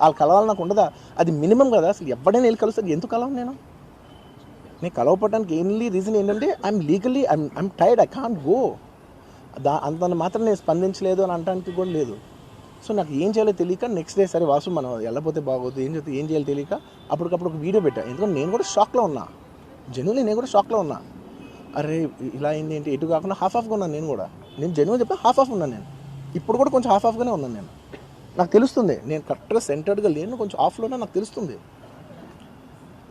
వాళ్ళు కలవాలి నాకు ఉండదా? అది మినిమం కదా. అసలు ఎవడైనా వెళ్ళి కలుస్తారు ఎందుకు కలవను నేను? నేను కలవపడడానికి ఎన్లీ రీజన్ ఏంటంటే I'm legally I'm I'm tired I can't go దా అంత మాత్రం నేను స్పందించలేదు అని అనడానికి కూడా లేదు. సో నాకు ఏం చేయాలో తెలియక నెక్స్ట్ డే సరే వాసు మనం వెళ్ళపోతే బాగోదు. ఏం చేస్తే ఏం చేయాలో తెలియక అప్పటికప్పుడు ఒక వీడియో పెట్టా. ఎందుకంటే నేను కూడా షాక్లో ఉన్నా. జెన్యున్లీ నేను కూడా షాక్లో ఉన్నా. అరే ఇలా అయింది ఏంటి? ఎటు కాకుండా హాఫ్ ఆఫ్గా ఉన్నాను నేను కూడా. నేను జెన్యున్ చెప్పి హాఫ్ ఆఫ్ ఉన్నాను నేను. ఇప్పుడు కూడా కొంచెం హాఫ్ ఆఫ్గానే ఉన్నాను నేను. నాకు తెలుస్తుంది. నేను కరెక్ట్గా సెంటర్డ్గా లేను కొంచెం ఆఫ్లోనే నాకు తెలుస్తుంది.